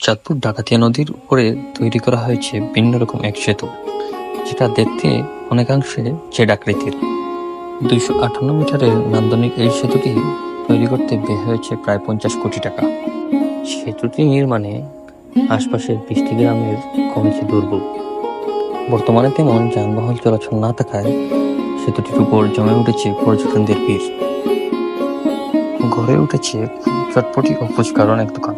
চাঁদপুর ডাকাতিয়া নদীর উপরে তৈরি করা হয়েছে ভিন্ন রকম এক সেতু, যেটা দেখতে অনেকাংশে জেডাকৃতির দুইশো আটান্ন মিটারের নান্দনিক এই সেতুটি তৈরি করতে ব্যয় হয়েছে প্রায় পঞ্চাশ কোটি টাকা। সেতুটি নির্মাণে আশপাশের বৃষ্টি গ্রামের কমেছে দুর্ভোগ। বর্তমানে তেমন যানবাহন চলাচল না থাকায় সেতুটির উপর জমে উঠেছে পর্যটনদের ভিড়। গড়ে উঠেছে চটপটি ও ফুচকার অনেক দোকান।